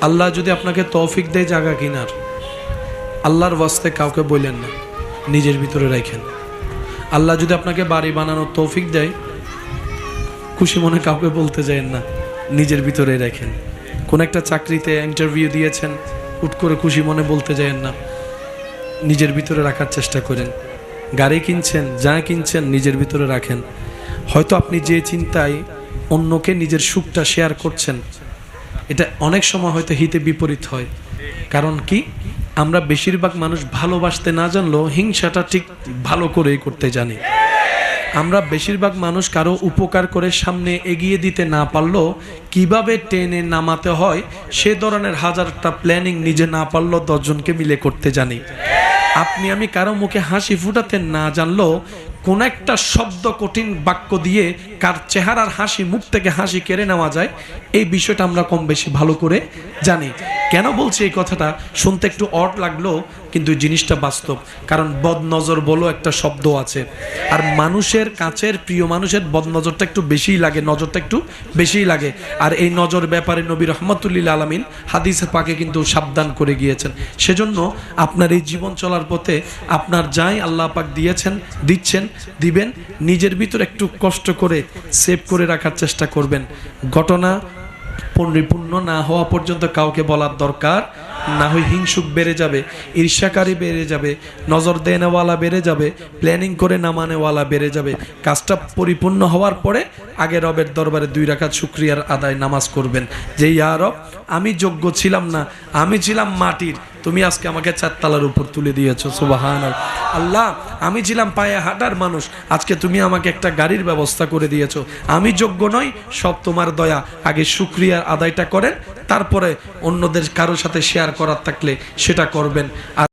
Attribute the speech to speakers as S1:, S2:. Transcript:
S1: আল্লাহ যদি আপনাকে তৌফিক দেয় জায়গা কিনার, আল্লাহর ওয়াস্তে কাউকে বললেন না, নিজের ভিতরে রাখেন। আল্লাহ যদি আপনাকে বাড়ি বানানোর তৌফিক দেয়, খুশি মনে কাউকে বলতে যায়েন না, নিজের ভিতরে রাখেন। কোন একটা চাকরিতে ইন্টারভিউ দিয়েছেন, হুট করে খুশি মনে বলতে যায়েন না, নিজের ভিতরে রাখার চেষ্টা করেন। গাড়ি কিনছেন, যা কিনছেন, নিজের ভিতরে রাখেন। হয়তো আপনি যে চিন্তায় অন্যকে নিজের সুখটা শেয়ার করছেন এটা অনেক সময় হয়তো হিতে বিপরীত হয়। কারণ কি? আমরা বেশিরভাগ মানুষ ভালোবাসতে না জানলেও হিংসাটা ঠিক ভালো করেই করতে জানি। আমরা বেশিরভাগ মানুষ কারও উপকার করে সামনে এগিয়ে দিতে না পারলেও কীভাবে টেনে নামাতে হয়, সে ধরনের হাজারটা প্ল্যানিং নিজে না পারলেও দশজনকে মিলে করতে জানি। আপনি আমি কারও মুখে হাসি ফুটাতে না জানলেও কোন একটা শব্দ কঠিন বাক্য দিয়ে কার চেহারার হাসি মুখ থেকে হাসি কেড়ে নেওয়া যায়, এই বিষয়টা আমরা কম বেশি ভালো করে জানি। কেন বলছি এই কথাটা? শুনতে একটু অট লাগল, কিন্তু জিনিসটা বাস্তব। কারণ বদনজর বলো একটা শব্দ আছে। আর মানুষের কাছের প্রিয় মানুষের বদনজরটা একটু বেশিই লাগে, নজরটা একটু বেশিই লাগে। আর এই নজর ব্যাপারে নবী রহমতুল্লিল আলমিন হাদিসে পাকে কিন্তু সাবধান করে গিয়েছেন। সেজন্য আপনার এই জীবন চলার পথে আপনার যাই আল্লাহ পাক দিয়েছেন, দিচ্ছেন, দিবেন, নিজের ভিতর একটু কষ্ট করে সেভ করে রাখার চেষ্টা করবেন। ঘটনা পরিপূর্ণ না হওয়া পর্যন্ত কাউকে বলার দরকার। না হয় হিংসুক বেড়ে যাবে, ঈর্ষাকারী বেড়ে যাবে, নজর দেনেওয়ালা বেড়ে যাবে প্ল্যানিং করে নামানেওয়ালা বেড়ে যাবে। কাজটা পরিপূর্ণ হওয়ার পরে আগে রবের দরবারে দুই রাখাত শুক্রিয়ার আদায় নামাজ করবেন। যে, ইয়া রব, আমি যোগ্য ছিলাম না, আমি ছিলাম মাটির, তুমি আজকে আমাকে চারতলার উপর তুলে দিয়েছ। সুবাহান আল্লাহ, আমি ছিলাম পায়ে হাঁটার মানুষ, আজকে তুমি আমাকে একটা গাড়ির ব্যবস্থা করে দিয়েছ। আমি যোগ্য নই, সব তোমার দয়া। আগে শুক্রিয়ার আদায়টা করেন তারপরে অন্যদের কারোর সাথে শেয়ার করার থাকলে সেটা করবেন। আর